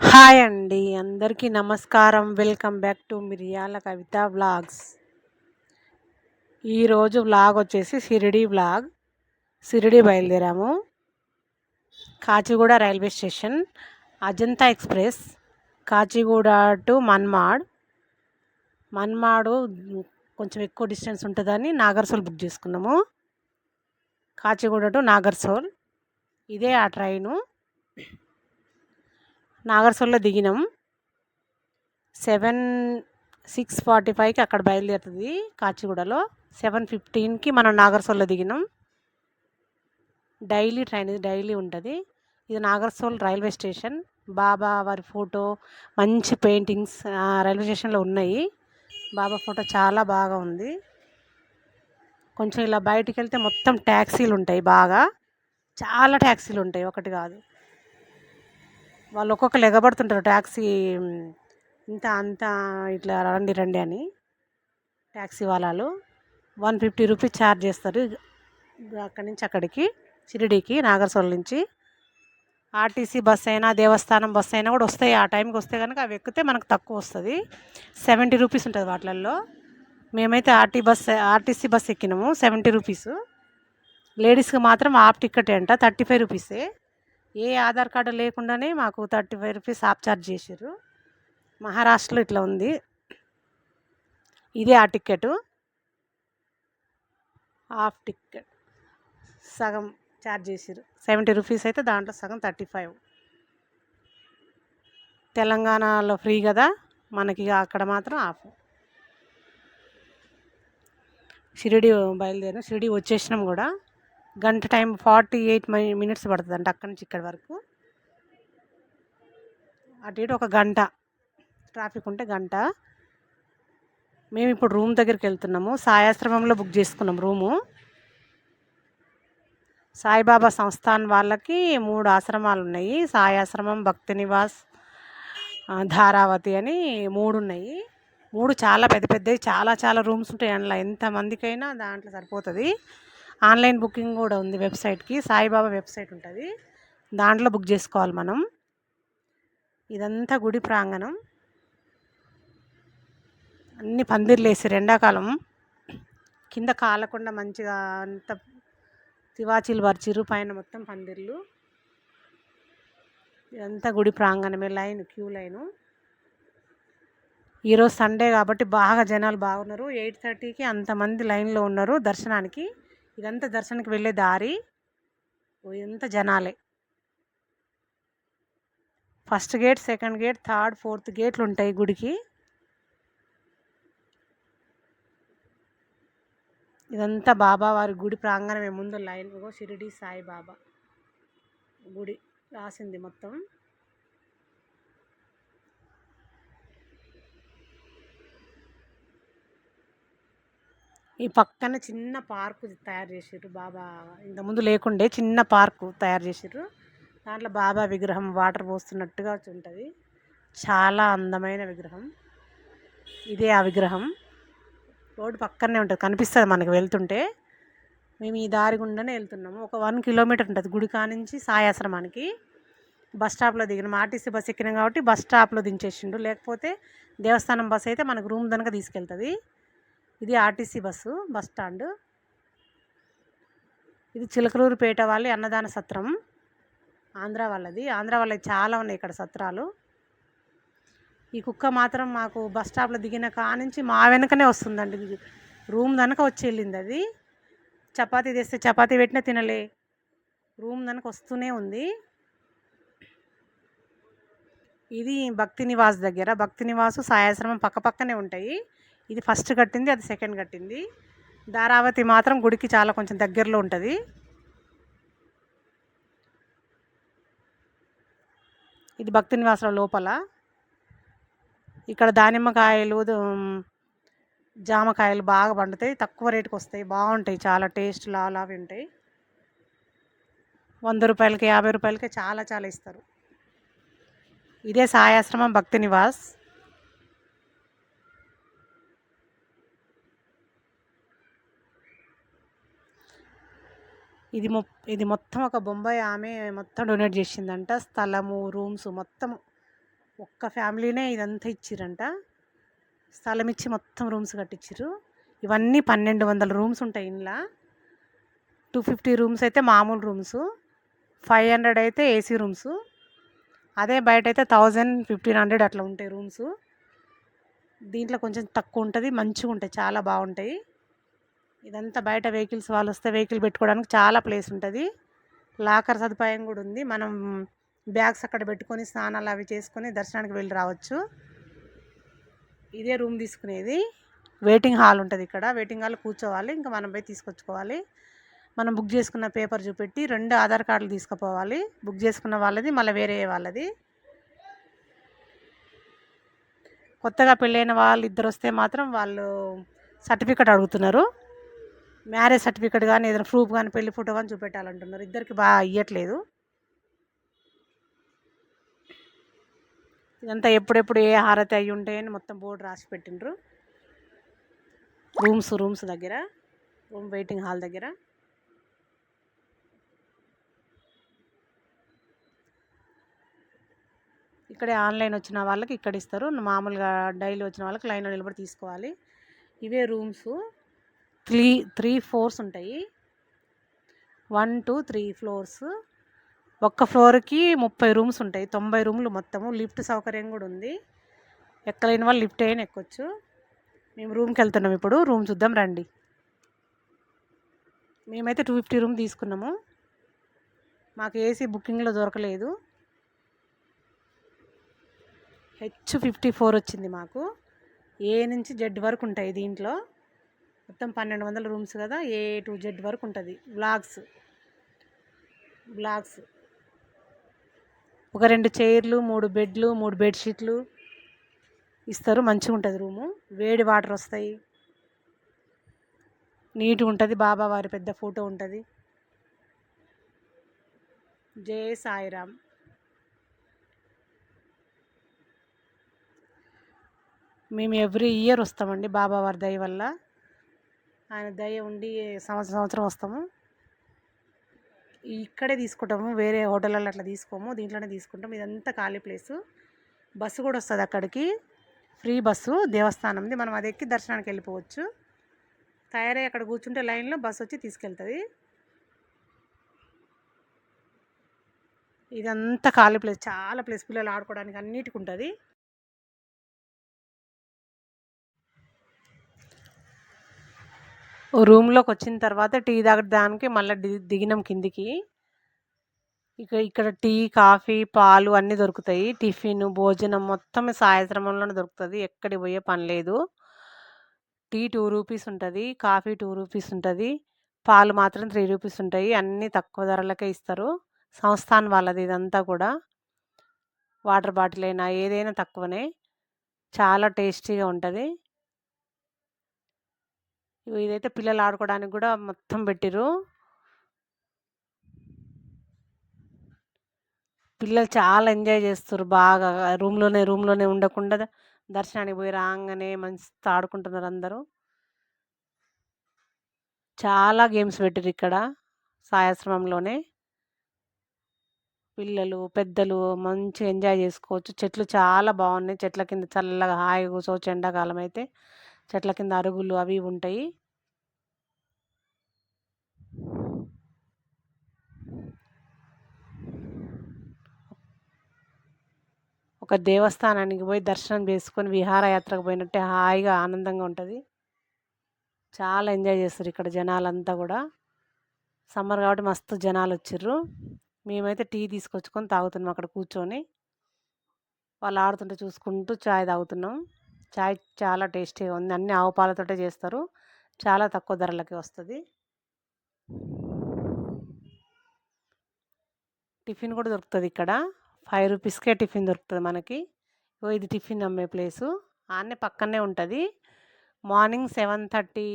Hi అండి అందరికీ నమస్కారం. వెల్కమ్ బ్యాక్ టు మిరియాల కవిత వ్లాగ్స్. ఈరోజు వ్లాగ్ వచ్చేసి షిరిడి వ్లాగ్. షిరిడి బయలుదేరాము. Kacheguda railway station Ajanta express Kacheguda to Manmad. Manmad కొంచెం ఎక్కువ డిస్టెన్స్ ఉంటుందని నాగర్సోల్ బుక్ చేసుకున్నాము. కాచిగూడ టు నాగర్సోల్ ఇదే ఆ ట్రైను. నాగర్సోల్లో దిగినాం. సెవెన్ సిక్స్ ఫార్టీ ఫైవ్కి అక్కడ బయలుదేరుతుంది కాచిగూడలో. సెవెన్ ఫిఫ్టీన్కి మనం నాగర్సోల్లో దిగినాం. డైలీ ట్రైన్ ఇది డైలీ ఉంటుంది. ఇది నాగర్సోల్ రైల్వే స్టేషన్. బాబా వారి ఫోటో మంచి పెయింటింగ్స్ రైల్వే స్టేషన్లో ఉన్నాయి. బాబా ఫోటో చాలా బాగా ఉంది. కొంచెం ఇలా బయటికి వెళ్తే మొత్తం ట్యాక్సీలు ఉంటాయి బాగా. చాలా ట్యాక్సీలు ఉంటాయి ఒకటి కాదు. వాళ్ళు ఒక్కొక్కరు ఎగబడుతుంటారు ట్యాక్సీ ఇంత అంత ఇట్లా రండి రండి అని. ట్యాక్సీ వాళ్ళు వన్ ఫిఫ్టీ రూపీస్ ఛార్జ్ చేస్తారు. అక్కడి నుంచి అక్కడికి షిరిడీకి నాగర్సోల్ నుంచి. ఆర్టీసీ బస్ అయినా దేవస్థానం బస్ అయినా కూడా వస్తాయి. ఆ టైంకి వస్తే కనుక అవి ఎక్కితే మనకు తక్కువ వస్తుంది. సెవెంటీ రూపీస్ ఉంటుంది వాటిలల్లో. మేమైతే ఆర్టీ బస్ ఆర్టీసీ బస్ ఎక్కినాము సెవెంటీ రూపీస్. లేడీస్కి మాత్రం హాఫ్ టికెట్ అంట థర్టీ ఫైవ్ రూపీసే. ఏ ఆధార్ కార్డు లేకుండానే మాకు thirty five rupees half charge చేసారు మహారాష్ట్రలో ఇట్లా ఉంది. ఇదే ఆ టికెట్ హాఫ్ టికెట్ సగం ఛార్జ్ చేసారు సెవెంటీ రూపీస్ అయితే దాంట్లో సగం థర్టీ ఫైవ్. తెలంగాణలో ఫ్రీ కదా మనకి అక్కడ మాత్రం ఆఫ్ షిరిడి బయలుదేరిన షిరిడి వచ్చేసినాం కూడా. గంట టైం ఫార్టీ ఎయిట్ మినిట్స్ పడుతుంది అంట అక్కడి నుంచి ఇక్కడి వరకు. అటు ఇటు ఒక గంట. ట్రాఫిక్ ఉంటే గంట. మేము ఇప్పుడు రూమ్ దగ్గరికి వెళ్తున్నాము. సాయాశ్రమంలో బుక్ చేసుకున్నాం రూము. సాయిబాబా సంస్థాన్ వాళ్ళకి మూడు ఆశ్రమాలు ఉన్నాయి. సాయాశ్రమం భక్తి నివాస్ ధారావతి అని మూడు ఉన్నాయి. మూడు చాలా పెద్ద పెద్దవి. చాలా చాలా రూమ్స్ ఉంటాయి అందులో. ఎంతమందికైనా దాంట్లో సరిపోతుంది. ఆన్లైన్ బుకింగ్ కూడా ఉంది వెబ్సైట్కి. సాయిబాబా వెబ్సైట్ ఉంటుంది. దాంట్లో బుక్ చేసుకోవాలి మనం. ఇదంతా గుడి ప్రాంగణం. అన్ని పందిర్లు వేసారు ఎండాకాలం కింద కాలకుండా మంచిగా అంత తివాచీలు పరిచిరు పైన మొత్తం పందిర్లు. ఇదంతా గుడి ప్రాంగణమే లైన్ క్యూ లైను. ఈరోజు సండే కాబట్టి బాగా జనాలు బాగున్నారు. ఎయిట్ థర్టీకి అంతమంది లైన్లో ఉన్నారు దర్శనానికి. ఇదంతా దర్శనకి వెళ్ళే దారి. ఇదంతా జనాలే. First gate second gate third fourth గేట్లు ఉంటాయి గుడికి. ఇదంతా బాబా వారి గుడి ప్రాంగణమే. ముందు లైన్ షిరిడి సాయిబాబా గుడి రాసింది మొత్తం. ఈ పక్కన చిన్న పార్కు తయారు చేసారు బాబా. ఇంతకుముందు లేకుండే చిన్న పార్కు తయారు చేసారు దాంట్లో బాబా విగ్రహం వాటర్ పోస్తున్నట్టుగా ఉంటుంది. చాలా అందమైన విగ్రహం. ఇదే ఆ విగ్రహం. రోడ్డు పక్కనే ఉంటుంది. కనిపిస్తుంది మనకి వెళ్తుంటే. మేము ఈ దారి గుండానే వెళ్తున్నాము. ఒక వన్ కిలోమీటర్ ఉంటుంది గుడి కానించి సాయాశ్రమానికి బస్ స్టాప్లో దిగినాం. ఆర్టీసీ బస్ ఎక్కినాం కాబట్టి బస్ స్టాప్లో దించేసిండు. లేకపోతే దేవస్థానం బస్ అయితే మనకు రూమ్ దనక తీసుకెళ్తుంది. ఇది ఆర్టీసీ బస్సు బస్ స్టాండ్. ఇది చిలకలూరుపేట వాళ్ళ అన్నదాన సత్రం. ఆంధ్ర వాళ్ళది. ఆంధ్ర వాళ్ళది చాలా ఉన్నాయి ఇక్కడ సత్రాలు. ఈ కుక్క మాత్రం మాకు బస్ స్టాప్లో దిగిన కానించి మా వెనకనే వస్తుందండి. రూమ్ దనక వచ్చి వెళ్ళింది అది. చపాతీ తెస్తే చపాతీ పెట్టినా తినలే. రూమ్ దనక వస్తూనే ఉంది. ఇది భక్తి నివాస్ దగ్గర. భక్తి నివాసు సాయాశ్రమం పక్క పక్కనే ఉంటాయి. ఇది ఫస్ట్ కట్టింది అది సెకండ్ కట్టింది. ధారావతి మాత్రం గుడికి చాలా కొంచెం దగ్గరలో ఉంటుంది. ఇది భక్తి నివాసం లోపల. ఇక్కడ దానిమ్మకాయలు జామకాయలు బాగా పండుతాయి. తక్కువ రేటుకి వస్తాయి. బాగుంటాయి చాలా టేస్ట్ లావి ఉంటాయి వంద రూపాయలకి యాభై రూపాయలకి చాలా చాలా ఇస్తారు. ఇదే సాయాశ్రమం భక్తి నివాస్. ఇది మొ ఇది మొత్తం ఒక బొంబాయి ఆమె మొత్తం డొనేట్ చేసిందంట. స్థలము రూమ్స్ మొత్తం ఒక్క ఫ్యామిలీనే ఇదంతా ఇచ్చిరంట. స్థలం ఇచ్చి మొత్తం రూమ్స్ కట్టించారు ఇవన్నీ పన్నెండు వందల రూమ్స్ ఉంటాయి ఇంట్లో టూ ఫిఫ్టీ రూమ్స్ అయితే మామూలు రూమ్స్. ఫైవ్ హండ్రెడ్ అయితే ఏసీ రూమ్స్. అదే బయట అయితే థౌజండ్ ఫిఫ్టీన్ హండ్రెడ్ అట్లా ఉంటాయి రూమ్స్. దీంట్లో కొంచెం తక్కువ ఉంటుంది మంచిగా ఉంటాయి చాలా బాగుంటాయి. ఇదంతా బయట వెహికల్స్ వాళ్ళు వస్తే వెహికల్ పెట్టుకోవడానికి చాలా ప్లేస్ ఉంటుంది. లాకర్ సదుపాయం కూడా ఉంది. మనం బ్యాగ్స్ అక్కడ పెట్టుకొని స్నానాలు అవి చేసుకొని దర్శనానికి వెళ్ళి రావచ్చు. ఇదే రూమ్ తీసుకునేది. వెయిటింగ్ హాల్ ఉంటుంది ఇక్కడ. వెయిటింగ్ హాల్ కూర్చోవాలి. ఇంకా మనం పోయి తీసుకొచ్చుకోవాలి. మనం బుక్ చేసుకున్న పేపర్ చూపెట్టి రెండు ఆధార్ కార్డులు తీసుకుపోవాలి. బుక్ చేసుకున్న వాళ్ళది మళ్ళీ వేరే వాళ్ళది. కొత్తగా పెళ్ళైన వాళ్ళు ఇద్దరు వస్తే మాత్రం వాళ్ళు సర్టిఫికెట్ అడుగుతున్నారు. మ్యారేజ్ సర్టిఫికెట్ కానీ ఏదైనా ప్రూఫ్ కానీ పెళ్ళి ఫోటో కానీ చూపెట్టాలంటున్నారు. ఇద్దరికి బాగా ఇవ్వట్లేదు ఇదంతా ఎప్పుడెప్పుడు ఏ హారతి అయ్యి ఉంటాయని మొత్తం బోర్డు రాసి పెట్టిండ్రు. రూమ్స్ రూమ్స్ దగ్గర రూమ్ వెయిటింగ్ హాల్ దగ్గర. ఇక్కడే ఆన్లైన్ వచ్చిన వాళ్ళకి ఇక్కడ ఇస్తారు మామూలుగా డైలీ వచ్చిన వాళ్ళకి లైన్లో నిలబడి తీసుకోవాలి. ఇవే రూమ్స్. త్రీ త్రీ ఫ్లోర్స్ ఉంటాయి. One two three floors. ఒక్క ఫ్లోర్కి ముప్పై రూమ్స్ ఉంటాయి. తొంభై రూమ్లు మొత్తము. లిఫ్ట్ సౌకర్యం కూడా ఉంది. ఎక్కలేని వాళ్ళు లిఫ్ట్ అయినా ఎక్కొచ్చు. మేము రూమ్కి వెళ్తున్నాం ఇప్పుడు. రూమ్ చూద్దాం రండి. మేమైతే టూ ఫిఫ్టీ రూమ్ తీసుకున్నాము. మాకు ఏసీ బుకింగ్లో దొరకలేదు. హెచ్ ఫిఫ్టీ ఫోర్ వచ్చింది మాకు. ఏ నుంచి జెడ్ వరకు ఉంటాయి దీంట్లో. మొత్తం పన్నెండు వందల రూమ్స్ కదా ఏ టు జెడ్ వరకు ఉంటుంది. బ్లాగ్స్ బ్లాగ్స్ ఒక రెండు చైర్లు మూడు బెడ్లు మూడు బెడ్షీట్లు ఇస్తారు. మంచిగా ఉంటుంది రూము. వేడి వాటర్ వస్తాయి. నీట్గా ఉంటుంది. బాబా వారి పెద్ద ఫోటో ఉంటుంది. జయ సాయిరామ్. మేము ఎవ్రీ ఇయర్ వస్తామండి బాబా వారి దయ వల్ల. ఆయన దయ ఉండి సంవత్సరం సంవత్సరం వస్తాము. ఇక్కడే తీసుకుంటాము వేరే హోటళ్ళలో అట్లా తీసుకోము దీంట్లోనే తీసుకుంటాం. ఇదంతా ఖాళీ ప్లేసు. బస్సు కూడా వస్తుంది అక్కడికి. ఫ్రీ బస్సు దేవస్థానంది మనం అది ఎక్కి దర్శనానికి వెళ్ళిపోవచ్చు. తయారై అక్కడ కూర్చుంటే లైన్లో బస్సు వచ్చి తీసుకెళ్తుంది. ఇదంతా ఖాళీ ప్లేస్. చాలా ప్లేస్ పిల్లలు ఆడుకోవడానికి అన్నిటికి ఉంటుంది. రూమ్లోకి వచ్చిన తర్వాత టీ తాగడానికి మళ్ళీ ది దిగినాం కిందికి. ఇక ఇక్కడ టీ కాఫీ పాలు అన్నీ దొరుకుతాయి. టిఫిన్ భోజనం మొత్తం సాయంత్రంలోనే దొరుకుతుంది. ఎక్కడికి పోయే పని లేదు. టీ టూ రూపీస్ ఉంటుంది కాఫీ టూ రూపీస్ ఉంటుంది పాలు మాత్రం త్రీ రూపీస్ ఉంటాయి. అన్నీ తక్కువ ధరలకే ఇస్తారు. సంస్థాన్ వాళ్ళది ఇదంతా కూడా. వాటర్ బాటిల్ అయినా ఏదైనా తక్కువనే. చాలా టేస్టీగా ఉంటుంది. ఇదైతే పిల్లలు ఆడుకోవడానికి కూడా మొత్తం పెట్టిరు పిల్లలు చాలా ఎంజాయ్ చేస్తారు బాగా రూమ్లోనే రూమ్లోనే ఉండకుండా దర్శనానికి పోయి రాగానే మంచి ఆడుకుంటున్నారు అందరూ. చాలా గేమ్స్ పెట్టారు ఇక్కడ సాయాశ్రమంలోనే. పిల్లలు పెద్దలు మంచిగా ఎంజాయ్ చేసుకోవచ్చు. చెట్లు చాలా బాగున్నాయి. చెట్ల కింద చల్లగా హాయిగా కూర్చోవచ్చు ఎండాకాలం అయితే. చెట్ల కింద అరుగులు అవి ఉంటాయి. ఒక దేవస్థానానికి పోయి దర్శనం చేసుకొని విహారయాత్రకు పోయినట్టే హాయిగా ఆనందంగా ఉంటుంది. చాలా ఎంజాయ్ చేస్తారు ఇక్కడ జనాలంతా కూడా. సమ్మర్ కాబట్టి మస్తు జనాలు వచ్చిర్రు. మేమైతే టీ తీసుకొచ్చుకొని తాగుతున్నాం అక్కడ కూర్చొని. వాళ్ళు ఆడుతుంటే చూసుకుంటూ చాయ్ తాగుతున్నాం. చాయ్ చాలా టేస్టీగా ఉంది. అన్ని ఆవు పాలతోటే చేస్తారు. చాలా తక్కువ ధరలకి వస్తుంది. టిఫిన్ కూడా దొరుకుతుంది ఇక్కడ. ఫైవ్ రూపీస్కే టిఫిన్ దొరుకుతుంది మనకి. ఇది టిఫిన్ అమ్మే ప్లేసు. ఆనే పక్కనే ఉంటుంది. మార్నింగ్ సెవెన్ థర్టీ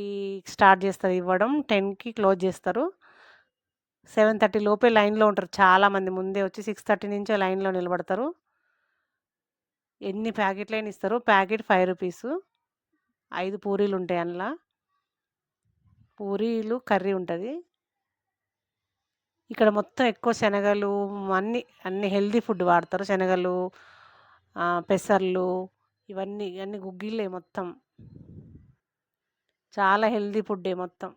స్టార్ట్ చేస్తారు ఇవ్వడం. టెన్కి క్లోజ్ చేస్తారు. సెవెన్ థర్టీ లోపే లైన్లో ఉంటారు. చాలామంది ముందే వచ్చి సిక్స్ థర్టీ నుంచే లైన్లో నిలబడతారు. ఎన్ని ప్యాకెట్లైనా ఇస్తారు. Packet five rupees. ఐదు పూరీలు ఉంటాయి అందులో. పూరీలు కర్రీ ఉంటుంది. ఇక్కడ మొత్తం ఎక్కువ శనగలు అన్నీ అన్ని హెల్దీ ఫుడ్ వాడతారు. శనగలు పెసర్లు ఇవన్నీ ఇవన్నీ గుగ్గిళ్ళే మొత్తం. చాలా హెల్దీ ఫుడ్డే మొత్తం.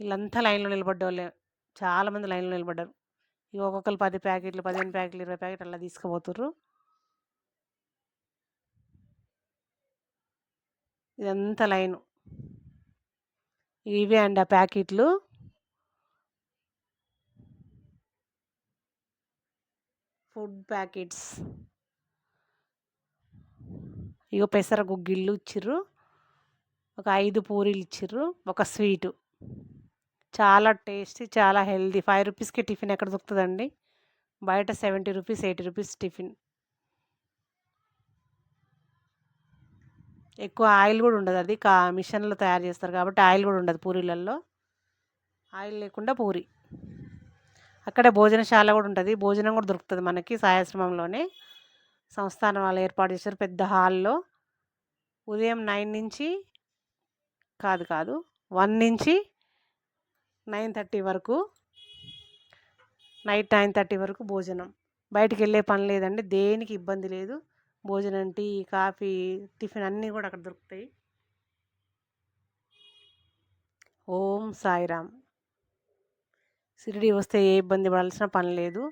వీళ్ళంతా లైన్లో నిలబడ్డోళ్ళే. చాలామంది లైన్లో నిలబడ్డారు. ఇక ఒక్కొక్కరు పది ప్యాకెట్లు పదిహేను ప్యాకెట్లు ఇరవై ప్యాకెట్లు అలా తీసుకుపోతుర్రు. ఇదంతా లైను. ఇవే అండి ఆ ప్యాకెట్లు. Food packets. ఇగో పెసర గుగ్గిళ్ళు ఇచ్చిర్రు. ఒక ఐదు పూరీలు ఇచ్చిర్రు. ఒక స్వీటు. చాలా టేస్టీ చాలా హెల్దీ ఫైవ్ రూపీస్కి టిఫిన్ ఎక్కడ దొరుకుతుందండి? బయట seventy rupees eighty rupees tiffin. ఎక్కువ ఆయిల్ కూడా ఉండదు. అది కా మిషన్లో తయారు చేస్తారు కాబట్టి ఆయిల్ కూడా ఉండదు పూరీలలో ఆయిల్ లేకుండా పూరి. అక్కడే భోజనశాల కూడా ఉంటుంది. భోజనం కూడా దొరుకుతుంది మనకి సాయాశ్రమంలోనే. సంస్థానం వాళ్ళు ఏర్పాటు చేశారు పెద్ద హాల్లో. ఉదయం నైన్ నుంచి కాదు కాదు వన్ నుంచి నైన్ థర్టీ వరకు నైట్ నైన్ థర్టీ వరకు భోజనం. బయటికి వెళ్ళే పని లేదండి. దేనికి ఇబ్బంది లేదు. భోజనం టీ కాఫీ టిఫిన్ అన్నీ కూడా అక్కడ దొరుకుతాయి. ఓం సాయిరామ్. షిరిడి వస్తే ఏ ఇబ్బంది పడాల్సిన పని లేదు.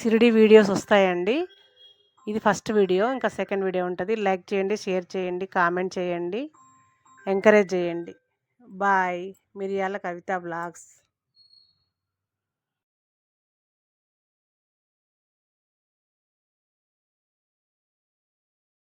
షిరిడి వీడియోస్ వస్తాయండి. ఇది ఫస్ట్ వీడియో ఇంకా సెకండ్ వీడియో ఉంటుంది. లైక్ చేయండి షేర్ చేయండి కామెంట్ చేయండి ఎంకరేజ్ చేయండి. బాయ్. మిరియాల కవిత బ్లాగ్స్.